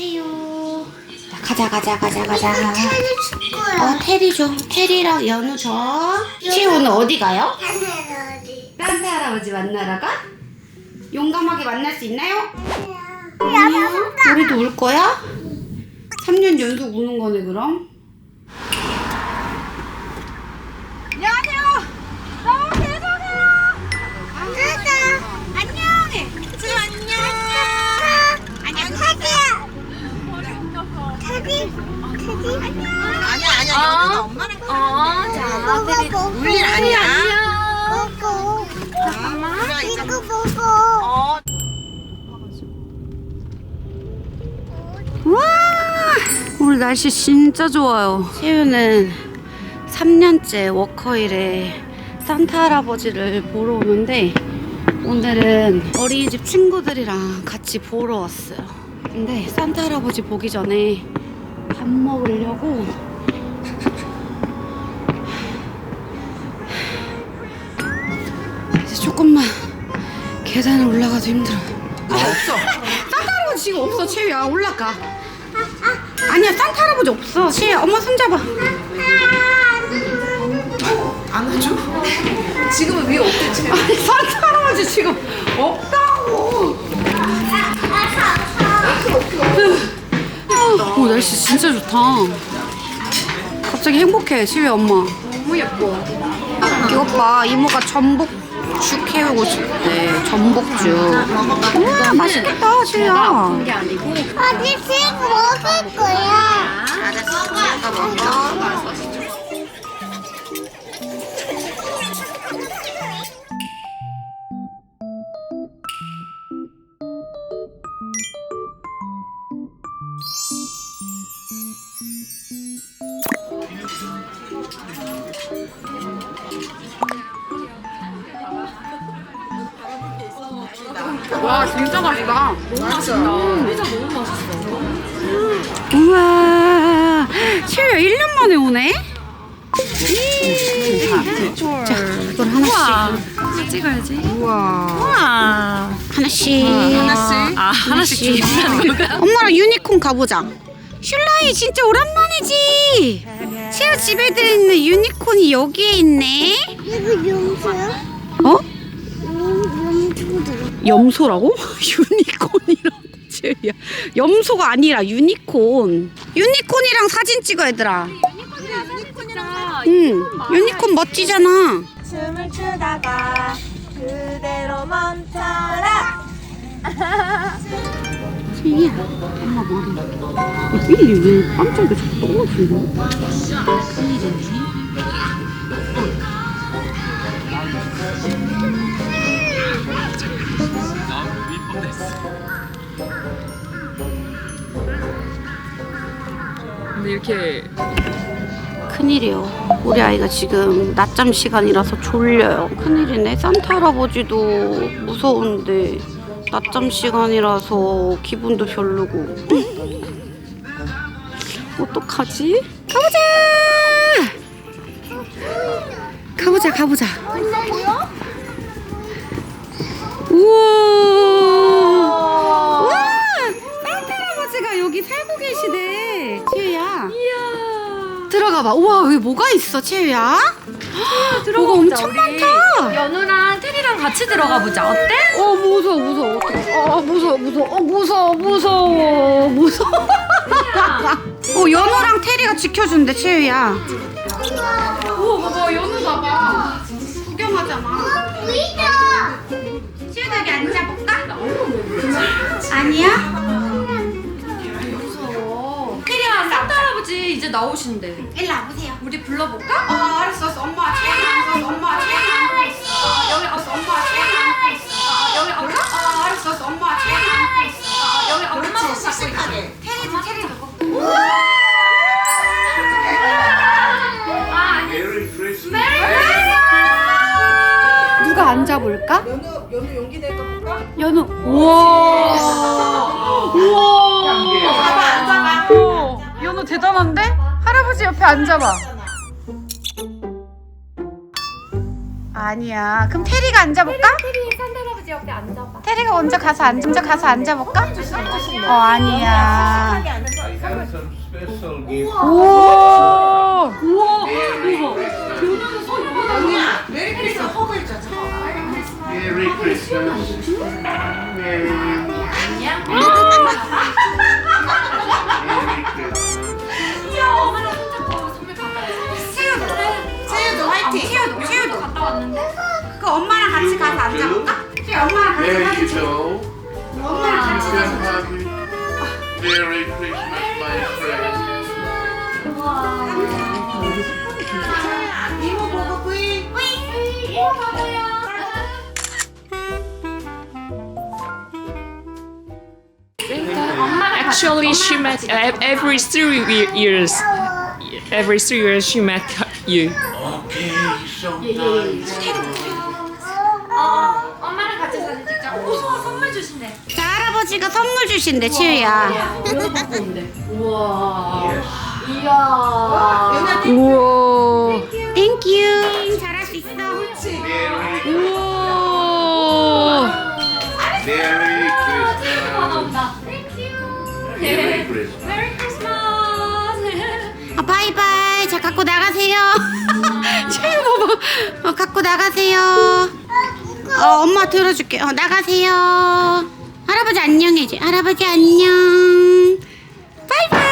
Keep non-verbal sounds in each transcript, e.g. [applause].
세요. 자, 가자, 가자, 가자, 가자. 테리 줄 거야. 어, 테리 줘. 테리랑 연우 줘. 오늘 어디 가요? 하늘어디. 산타 할아버지 만나러 가? 용감하게 만날 수 있나요? 야, 우리도 울 거야? 3년 연속 우는 거네, 그럼? 아니야 아니야. 여기는 엄마랑 어, 자, 테리 울일 아니야. 보고. 엄마 이거 보고. 어. 와 오늘 날씨 진짜 좋아요 세유는 3년째 워커힐에 산타 할아버지를 보러 오는데 오늘은 어린이집 친구들이랑 같이 보러 왔어요 근데 산타 할아버지 보기 전에 밥 먹으려고 이제 조금만 계단을 올라가도 힘들어 아 없어 산타 할아버지 지금 없어 채유야 올라가 아니야 산타 할아버지 없어 채유야 엄마 손 잡아 안아줘? 지금은 위에 없대 아니 산타 할아버지 지금 없다고 오 날씨 진짜 좋다. 갑자기 행복해 시위 엄마. 너무 예뻐. 이것 봐 이모가 전복죽 해오고 싶대 전복죽. 우와 맛있겠다 시위야. 어디 씩 먹을 거야. 와 진짜 맛있다. 너무 맛있다. 피자 너무 맛있어. 우와, 채유야 1년 만에 오네? 자, 이걸 하나씩. 하나 찍어야지. 우와. 하나씩. 하나씩? 아, 하나씩 [laughs] 엄마랑 유니콘 가보자. 슐라이 진짜 오랜만이지. 채유 집에 들어있는 유니콘이 여기에 있네. 이거 용서야? 염소라고? [laughs] 유니콘이라고 채유야. 염소가 아니라 유니콘. 유니콘이랑 사진 찍어 얘들아. 응, 유니콘 멋지잖아. 춤을 추다가 그대로 멈춰라. 채희야, 엄마 머리. 삐리 왜 깜짝이야? 자꾸 떨어지 냐? 근데 이렇게 큰일이요. 우리 아이가 지금 낮잠 시간이라서 졸려요. 큰일이네. 산타 할아버지도 무서운데 낮잠 시간이라서 기분도 별로고. 어떡하지? 가보자! 가보자, 가보자. 우와! 우와! 산타 할아버지가 여기 살고 계시대. 치유야. 들어가 봐. 우와, 왜 뭐가 있어, 채유야? [gasps] 뭐가 엄청 많다. 연우랑 테리랑 같이 들어가 보자. 어때? 어, 무서워, 무서워. 어, 무서워, 무서워. 어, 무서워, 무서워. 무서워. [laughs] 어, 연우랑 테리가 지켜준대, 채유야. 우와, 봐봐, 연우 봐봐. 구경하잖아. 보이죠? 여기 앉아볼까? 아니야? 무서워. 테리야, 산타 할아버지 이제 나오신대. 일로 와보세요. 우리 불러볼까? 어, 알았어, 알았어. 엄마 체인 안 써. 엄마 체인 안 써. 어, 여기 왔어. 엄마 체인 안 써. 어, 여기 왔어. 어, 알았어, 알았어. 엄마 체인 안 써. 어, 여기 왔어. 얼마나 씩씩하게. 테리도 테리도. 누가 앉아볼까? 연우 연우 용기 낼까 볼까? 연우. 우와. 우와. 봐봐 앉아봐. 연우 대단한데? 할아버지 옆에 앉아봐. 아니야. 그럼 테리가 앉아볼까? 테리 산타 할아버지 옆에 앉아봐. 테리가 먼저 가서 앉아 먼저 가서 앉아볼까? 어 아니야. I have some special gift. 우와. Merry Christmas. Merry Christmas. Merry Christmas. 채유도 화이팅. 채유도 채유도 갔다 왔는데. 그 엄마랑 같이 가서 앉아볼까? 채유 엄마랑 같이 There 가서. you go. You can have it. Merry Christmas, my friend. Actually, she met ev- every three ye- years. Every three years, she met you. Okay, so nice. 엄마랑 같이 사진 찍자. 오, 선물 주신대. 자 할아버지가 선물 주신대 채유야. 우와. 이야. 우와. 땡큐. 잘할 수 있어. 우와. 메리 크리스마스. 아, 바이바이. 자 갖고 나가세요. [laughs] 채유 봐봐. 어, 갖고 나가세요. 어 엄마 들어줄게. 어 나가세요. 할아버지 안녕해줘. 할아버지 안녕. 바이바이.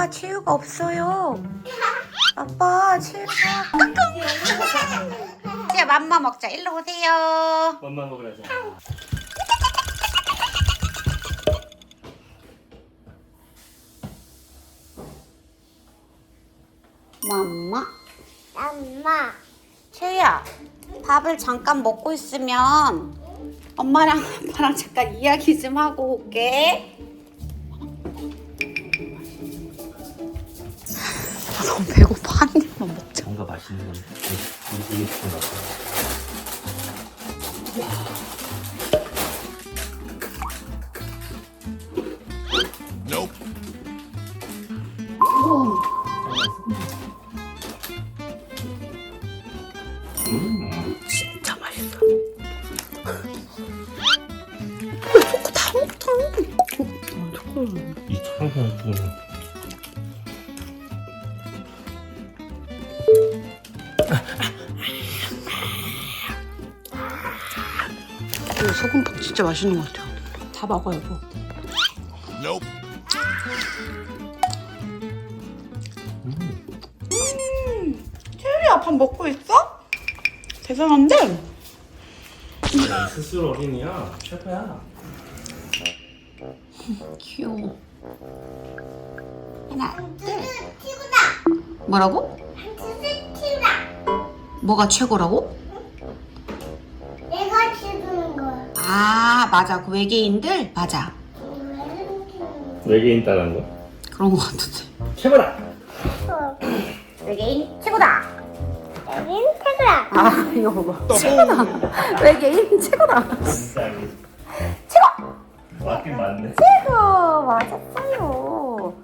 아빠 채유가 없어요. 아빠 채유가. 이제 맘마 먹자. 일로 오세요. 맘마 먹으라자. 맘마. 엄마. 채유야, 밥을 잠깐 먹고 있으면 엄마랑 아빠랑 잠깐 이야기 좀 하고 올게. 나 너무 배고파. 한 입만 먹자. 뭔가 맛있는 건데. 이게 좋은 것 같아. 맛있는 것 같아요. 다 먹어 여보. 음, 체리야 밥 먹고 있어? 대단한데? 스스로 어린이야. 최고야. 귀여워. 하나, 둘. 뭐라고? 뭐가 최고라고? 내가 찍은 거야. 아 맞아 그 외계인들 맞아 외계인 따라한 거? 그런 것 같은데. 최고다. 외계인 최고다. 여긴 태그라. 아 이거 봐봐. 최고다. 외계인 최고다. 최고. 맞긴 맞네. 최고 맞았어요.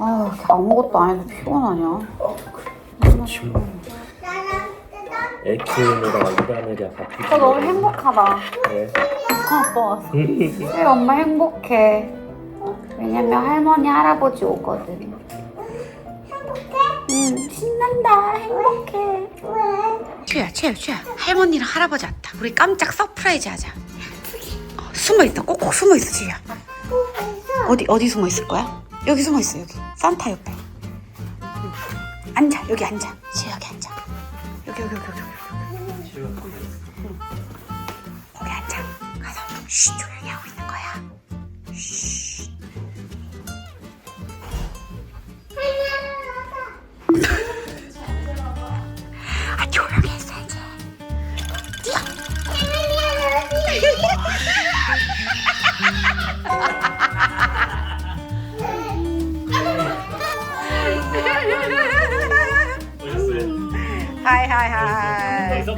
아 아무것도 안 해도 피곤하냐? 애 키우느라 이다메리아 바쁘지. 저 너무 행복하다. 네. 아빠 왔어. [laughs] 네, 엄마 행복해. 왜냐면 할머니 할아버지 오거든. 행복해? 응 신난다 행복해. 왜? 최야 최야 최야 할머니랑 할아버지 왔다. 우리 깜짝 서프라이즈 하자. 어, 숨어 있어 꼭꼭 숨어 있어 최야. 어디 어디 숨어 있을 거야? 여기 숨어 있어 여기 산타 옆에. 응. 앉아 여기 앉아. 여기. 여기 여기 여기 여기 여기. 앉아. 가서 쉬 조용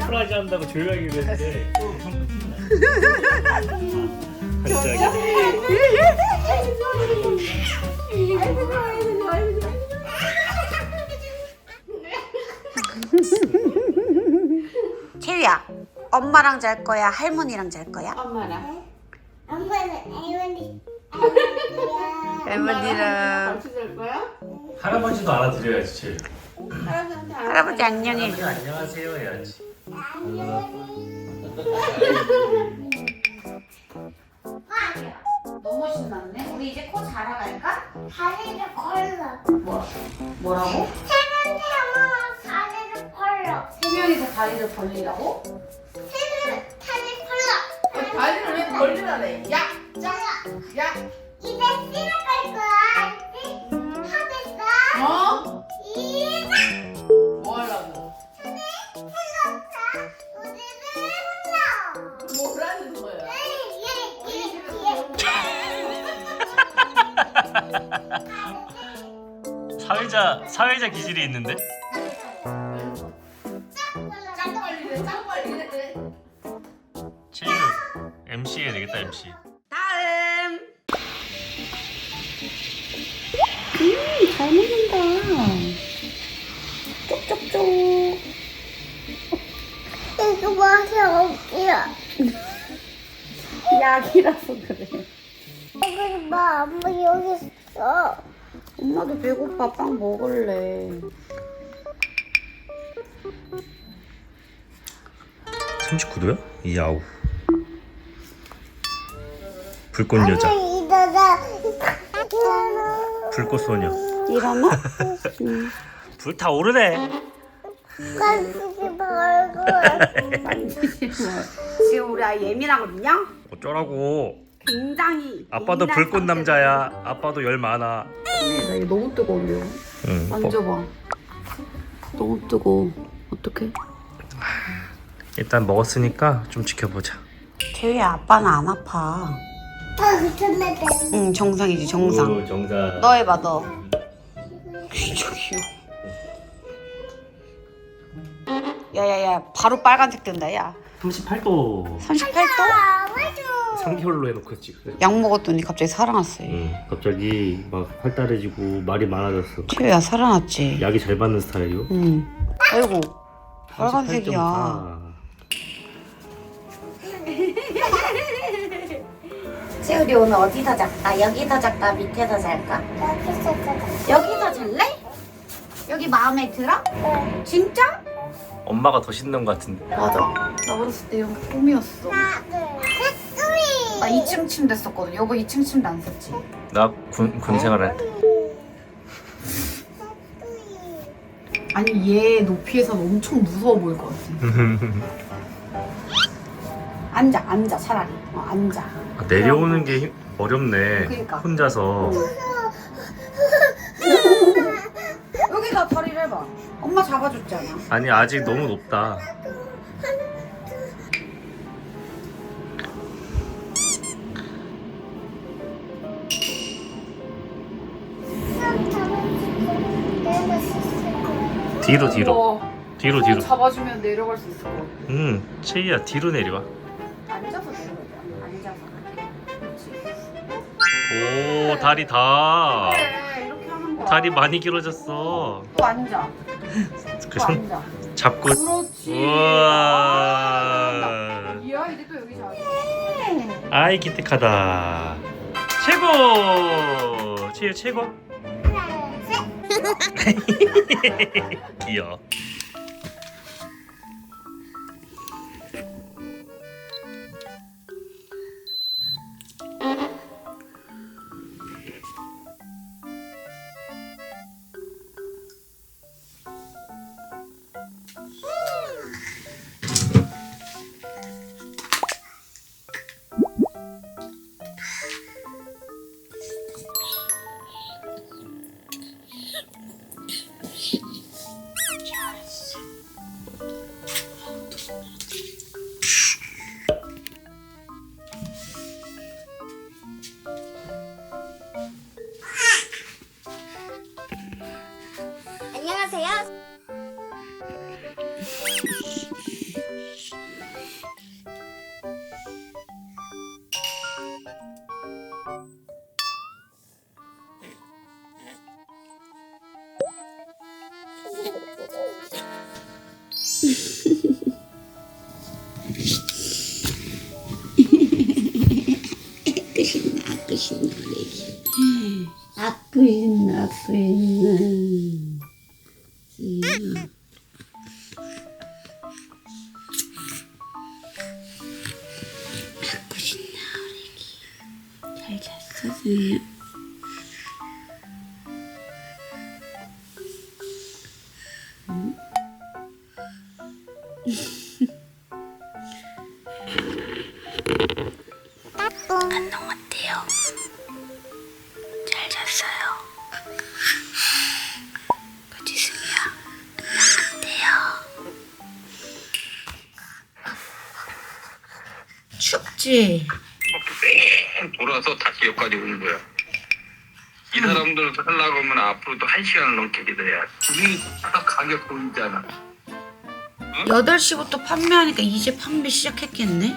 서프라이즈 한다고 조용하게 그랬는데. 갑자기. 채유야 엄마랑 잘 거야 할머니랑 잘 거야? 엄마는 애원이 할머니랑. 할아버지도 알아드려야지 제일. 할아버지 안녕해줘 안녕하세요 해야지 너무 신났네 우리 이제 코 자라갈까? 다리를 걸러 뭐라고? 세면 태어나 다리를 걸러 세 명이서 다리를 벌리라고? 세면 다리 걸러 다리를 왜 벌리라래? 야! 야! 이제 시작할 거야 알지? 하겠어? 어? 사회자 사회자 기질이 있는데? 짱 빨리래, 짱 빨리래. 체유 MC 해야 되겠다 MC 다음! 음 잘 먹는다. 쪽쪽쪽. 이거 맛이 없지야 [laughs] 약이라서 그래 봐 엄마 여기 있어. 엄마도 배고파. 빵 먹을래. 39도야? 야우. 불꽃 여자. [laughs] 불꽃 소녀. 일어나? [laughs] 불타 오르네. [laughs] 지금 우리 아이 예민하거든요? 어쩌라고 굉장히 아빠도 예민한 불꽃. 남자야. 아빠도 열 많아. 네, 나 이거 너무 뜨거워요. 응 만져봐. 너무 뜨거워. 어떡해? 일단 먹었으니까 좀 지켜보자. 태우야 아빠는 안 아파. 더 미쳤는데 응 정상이지 정상. 오, 정상. 너 해봐 너. 진짜 귀여워 야야야 바로 빨간색 뜬다 야. 38도. 38도? 아무도 3개월로 해놓고 지금 약 먹었더니 갑자기 살아났어 얘. 응 갑자기 막 활달해지고 말이 많아졌어 태우야 살아났지? 약이 잘 받는 스타일이요? 응 아이고 빨간색이야 [laughs] 38.4. 채우리 오늘 어디서 잘까? 여기서 잘까? 밑에서 잘까? 여기서 저 여기서 잘래? 여기 마음에 들어? 진짜? 엄마가 더 신난 것 같은데 맞아 나 어렸을 때 여기 꿈이었어 하나 둘셋 둘이 나 2층 침대 썼거든. 여보 2층 침대 안 썼지? 나 군, 군 생활 할 때 아니 얘 높이에서는 엄청 무서워 보일 것 같아. [laughs] 앉아 앉아 차라리. 어, 앉아. 아, 내려오는 게 힘- 어렵네. 그러니까. 혼자서. 여기다 다리를 해봐. 엄마 잡아줬잖아? 아니 아직 너무 높다 뒤로 뒤로. 뒤로 뒤로. 잡아주면 내려갈 수 있을 것 같아. 응 채희야 뒤로 내려와. 앉아서 내려가자. 앉아서. 오 다리 다. 그래 이렇게 하는 거야. 다리 많이 길어졌어. 또 앉아. 그또손 앉아. 잡고. 그렇지. 우와. 이야 이제 또 여기 잡아. 아이 기특하다. 최고! 채희 최고 [laughs] 귀 Yeah. 앞으로도 한 시간을 넘게 기다려야 돼. 우리 딱 가격 보이잖아. 8시부터 판매하니까 이제 판매 시작했겠네?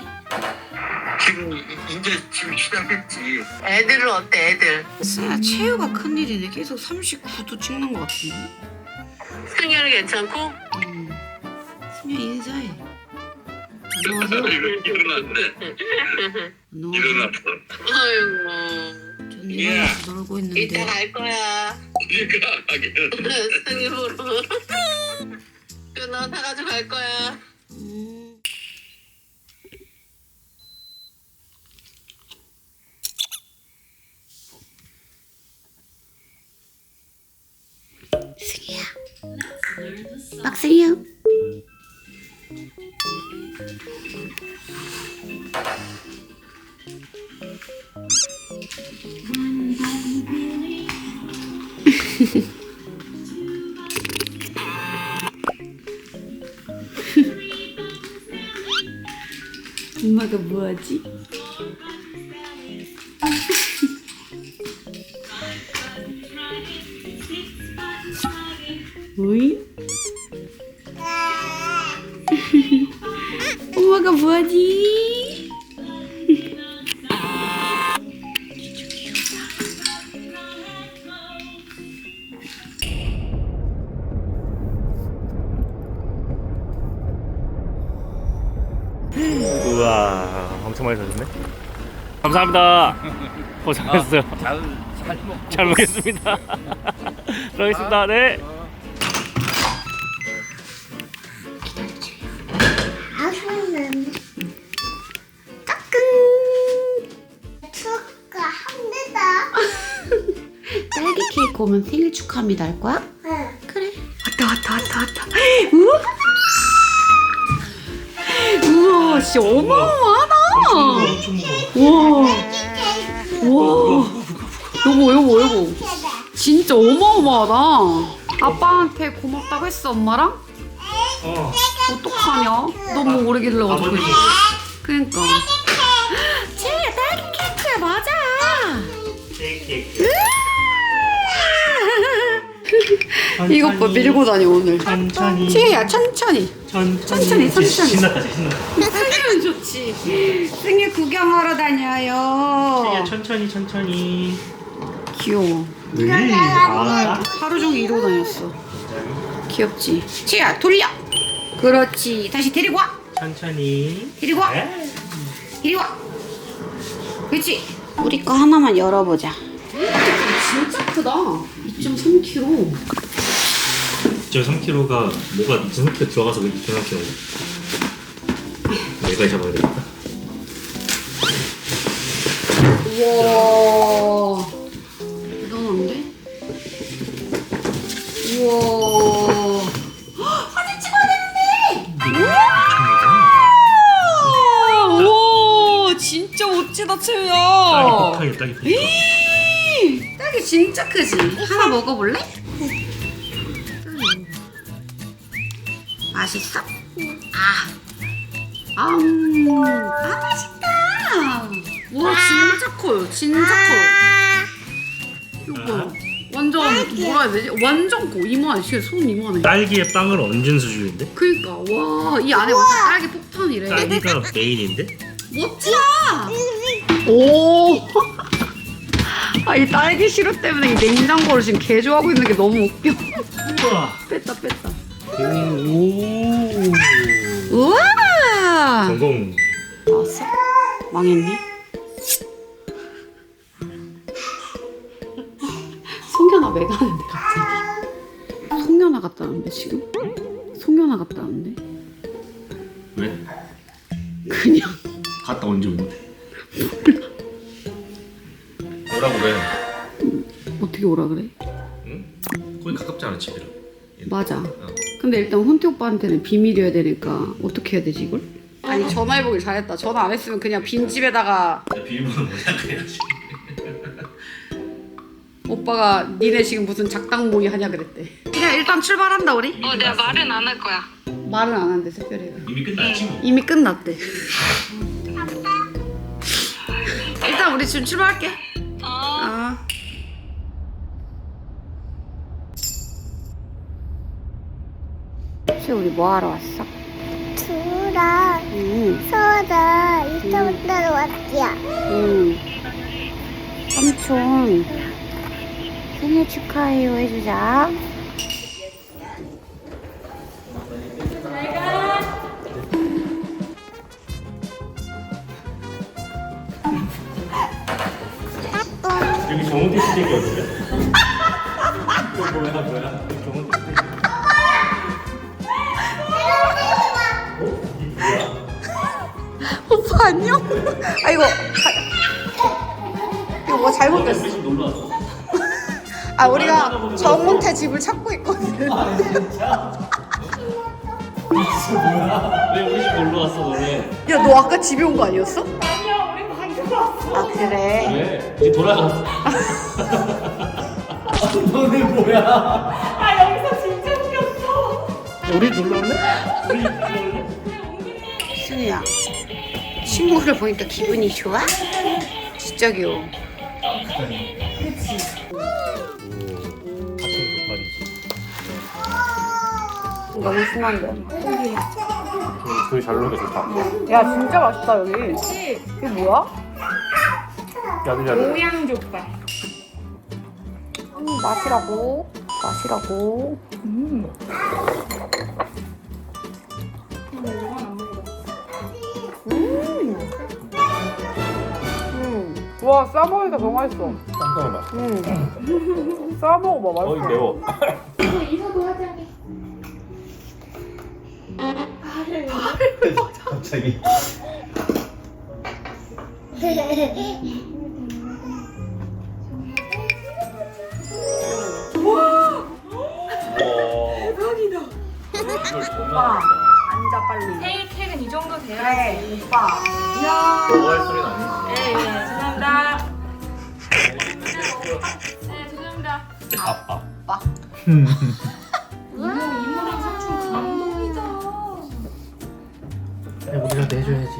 지금 이- 이제 지금 시작했지. 애들은 어때 애들? 승희야 체유가 큰일이네 계속 39도 찍는 것 같은데? 승현이 괜찮고? 음. 승희야 인사해 안녕하세요 일어났네. 안녕하세요 일어났어. 아이고 전 일어나서 놀고 이따 있는데 갈 거야 우리가 가기는 승희 보러 그너 사가지고 갈 거야 음. 승희야 막승이야 [laughs] 엄마가 뭐하지? [laughs] 오이? 감사합니다. [laughs] 고생하셨어요. 잘, 잘 먹겠습니다. [laughs] 들어가겠습니다. 네. 아구는 따끈 축하 합니다. [laughs] 딸기 케이크 오면 생일 축하합니다 할 거야? 응. 그래. 왔다 왔다 왔다 왔다. 우와! 우와 진짜 어마어마하다 우와. 우와. 여보 여보 여보 진짜 어마어마하다. 아빠한테 고맙다고 했어 엄마랑? 어. 어떡하냐? 너무 오래 길러가지고. 그니까 이것 봐 밀고 다녀 오늘. 천천히. 쟤야 천천히. 천천히, 천천히. 신났다 신났다. 살면 좋지. 생일 구경하러 다녀요. 천천히 천천히. 귀여워. 아, 하루 종일 이러고 다녔어. 귀엽지? 쟤야 돌려! 그렇지. 다시 데리고 와. 천천히. 데리고 와. 네. 이리 와. 그렇지. 우리 거 하나만 열어보자. 진짜 크다. 2.3kg. 저 3kg가 뭐가 2.3kg 들어가서 2.3kg 여기까지 잡아야 되겠다 우와. 대단한데? 우와. 헉, 사진 찍어야 되는데. 우와. 우와. 진짜 멋지다, 채우야. 폭탄이야 딸기 폭탄 딸기 진짜 크지? 하나 먹어볼래? 맛있어? 아, 아, 음, 아 맛있다. 와 진짜 커요, 진짜 커요. 이거 완전 뭐라 해야 되지? 완전 커. 이만해, 진짜 손 이만해. 딸기에 빵을 얹은 수준인데? 그니까 와, 이 안에 완전 딸기 폭탄이래. 딸기가 메인인데? 멋지다. 오. [laughs] 아, 이 딸기 시럽 때문에 이 냉장고를 지금 개조하고 있는 게 너무 웃겨. 우와 [laughs] 뺐다, 뺐다. 오. 우와! 성공. 나왔어? 망했니? 송현아 왜 가는데 갑자기? 송현아 같다는데 지금? 송현아 같다는데? 왜? 그냥 갔다 언제 오는데? 뭐라 그래? 어떻게 오라 그래? 응? 거기 가깝지 않아 집이랑. 맞아. 근데 일단 혼태 오빠한테는 비밀이어야 되니까 어떻게 해야 되지 이걸? 아니 전화해보길 잘했다. 전화 안 했으면 그냥 빈 집에다가 내 비밀번호 그래야지. 오빠가 니네 지금 무슨 작당 모의 하냐 그랬대. 그냥 일단 출발한다 우리. 어, 내가 말은 안 할 거야. 말은 안 한대 특별히가. 이미 끝났지 뭐. 이미 끝났대. 일단 우리 지금 출발할게. 혹시 우리 뭐 하러 왔어? 투랑 응. 소다 이따부터 왔지야. 응. 삼촌 생일 축하해요 해주자. 여기 정원대 시댁이 어디야? 안녕? 아 이거 이거 뭐 잘못됐어. 우리 집 놀러 왔어. 아 우리가 정문태 집을 찾고 있거든. 왜 우리 집 놀러 왔어 너네? 야 너 아까 집에 온 거 아니었어? 아니야 우리 방금 왔어. 아 그래? 왜? 이제 돌아갔어. 너네 뭐야? 아 여기서 진짜 웃겼어. 우리 놀러 올래? 우리 집 놀러 올래? 순이야 친구를 보니까 기분이 좋아? 진짜 귀여워. 너무 심한데. 둘이 잘 놀게 좋다. 야 진짜 맛있다 여기. 이게 뭐야? 야들야들. 모양족발. 음, 맛이라고. 맛이라고. 와 싸먹으니까 너무 맛있어. 깜깜한 맛. 싸먹어봐 어이 맛있어. 매워. 갑자기. 대박이다. 이걸 정말 앉아 빨리. 생일 케이크는 이 정도 돼야지. 그래 오빠. 좋아할 소리는 아니지. 네, 네, 죄송합니다. 네, 죄송합니다. 아빠. 이모랑 삼촌 감동이다. 우리라도 해줘야지.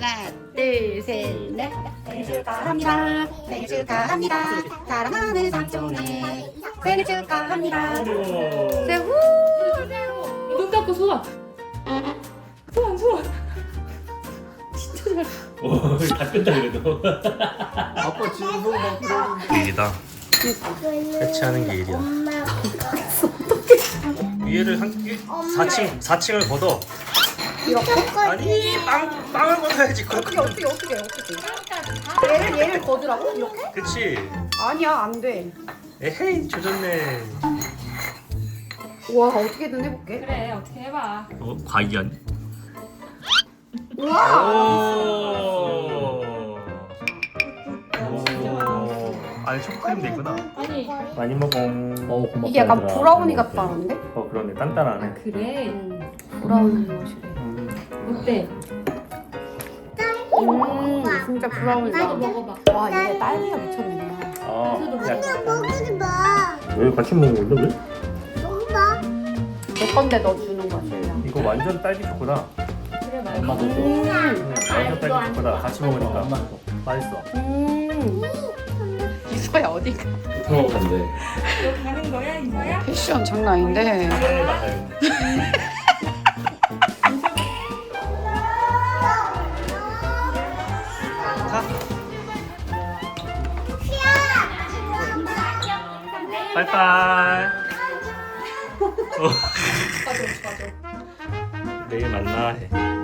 하나 둘 셋 넷 생일 축하합니다. 생일 축하합니다. 사랑하는 삼촌의 생일 축하합니다. 세후. 눈 감고 소원. 소원, 소원. 오, 다 끈다 그래도. 아빠 지금 소금 일이다. 해체하는 게 일이야. 위에를 한 개, 4층, 4층을 걷어. 이렇게? 아니, 빵, 빵을 걷어야지. 어떻게 어떻게 어떻게 어떻게? 얘를 얘를 거두라고 이렇게? 그치. 아니야 안 돼. 에헤이, 조졌네. 와 어떻게든 해볼게. 그래, 어떻게 해봐. 어, 과연. 우와. 오. 오. 안에 초코크림도 있구나. 아니, 많이 먹어. 어, 고맙다. 이게 약간 브라우니 같다는데? 어, 그러네. 단단하네. 그래. 브라우니 맛이래. 어때? 음 진짜 브라우니다. 먹어봐. 와 이게 딸기가 미쳤네. 아, 먹지 마. 왜 같이 먹는 건데 왜? 엄마. 내 건데 너 주는 거지. 이거 완전 딸기 초코다. 그래. 엄마도 줘. 음. 완전 딸기 초코다. 같이 먹으니까 맛있어. 음. [laughs] 이서야 어디가? 부러워간대. 여기 가는 거야, 이거야? 패션 장난 아닌데. 빠이빠이. 어. 내일 만나. 해.